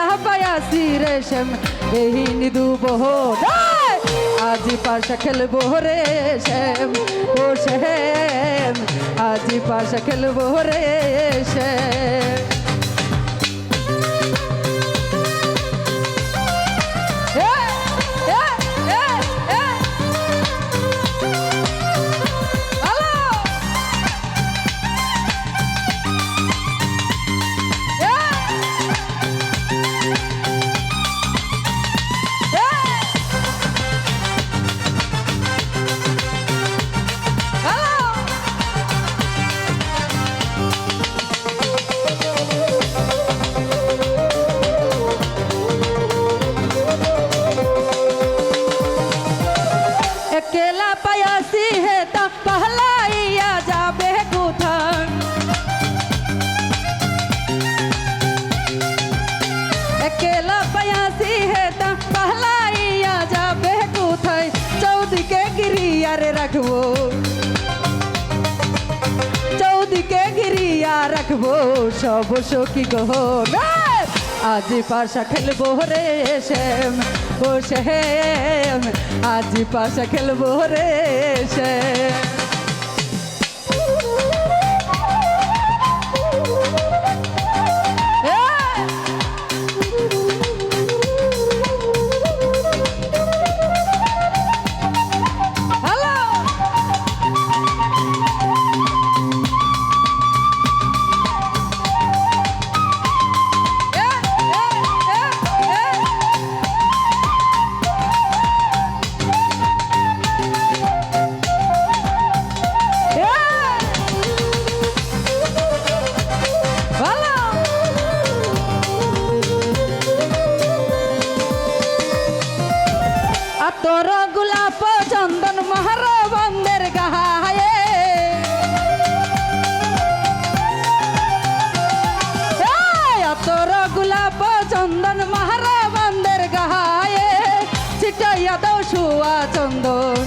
লাহ পায়াসি রেশম এই নিদু বহ। আজি পাশা খেলব রে শ্যাম, ও শ্যাম, আজি পাশা খেলব রে রাখব, সব সখী গো। আজি পাশা খেলব রে শ্যাম, ও শ্যাম, আজি পাশা খেলব রে শ্যাম। তোর গোলাপ চন্দন মহার বন্দের গায়ে। তোর গোলাপ চন্দন মহার বন্দের গায়ে। ছিটাইয়া দাও শুয়া চন্দন।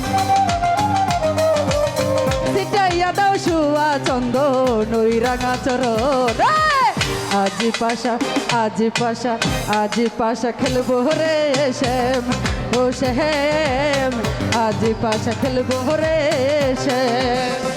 ছিটাইয়া দাও শুয়া চন্দন, ওই রাঙা চরণ। আজি পাশা আজি পাশা আজি পাশা খেলব রে শ্যাম, ও শ্যাম, আজি পাশা খেলব রে শ্যাম।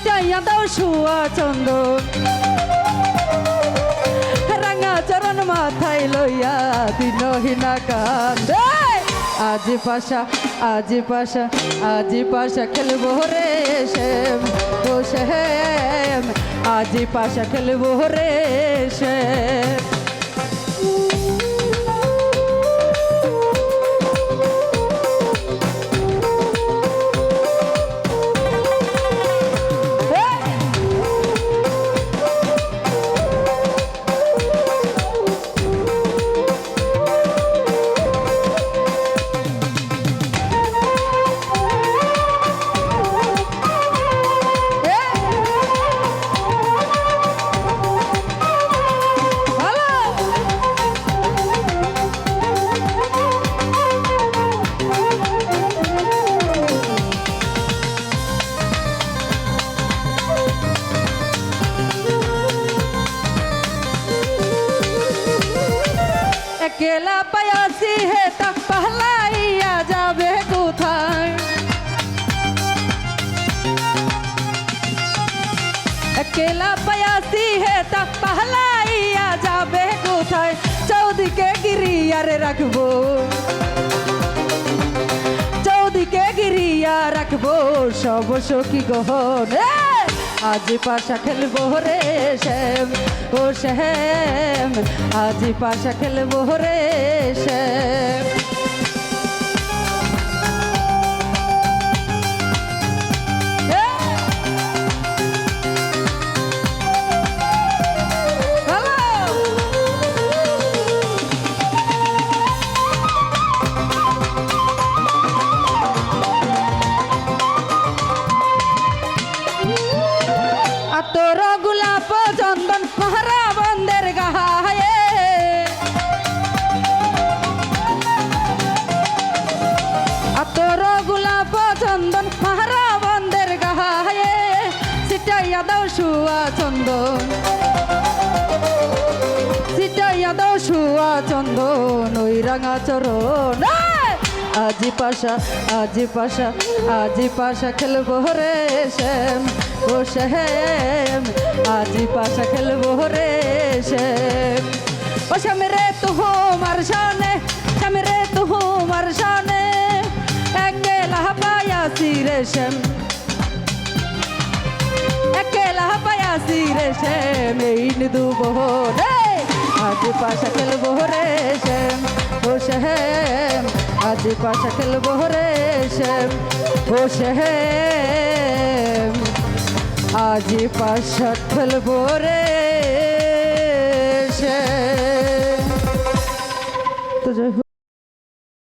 চিটাইয়া দাও শুয়া চন্দন রাঙা চরণ মাথায় লইয়া দিনহীনা কান্দে। আজি পাশা আজি পাশা আজি পাশা খেলব রে শ্যাম ও শ্যাম। আজি পাশা খেলব রে শ্যাম। কেলা পায়াসি হে তা পালাইয়া যাবে কোথায় কেলা পায়াসি হে তা পালাইয়া যাবে কোথায় চৌদিকে গিরিয়ারে রাখব চৌদিকে গিরিয়া রাখব সব সখী গহন আজ পাশা খেলব রে শ্যাম ও শ্যাম আজ পাশা খেলব রে শ্যাম। তোর গোলাপ চন্দন, মহারা বন্দের গায়ে। আর তোর গোলাপ চন্দন, মহারা বন্দের গায়ে। সিটাইয়া দাও শুয়া চন্দন। সিটাইয়া দাও শুয়া চন্দন, ওই রাঙা চরণ! আজি পাশা আজি পাশা আজি পাশা খেলব রে শ্যাম ও শ্যাম। আজি পাশা খেলব রে শ্যাম। ও শ্যাম রে তু মার শানে শ্যাম রে তু মার শানে একেলা পায়াসি রে শ্যাম। একেলা পায়াসি রে শ্যাম, এই দুবো রে আজ পাশা খেলব রে শ্যাম, ও শ্যাম, আজ পাশা খেলব রে শ্যাম, ও শ্যাম, আজ পাশা খেলব রে শ্যাম। তো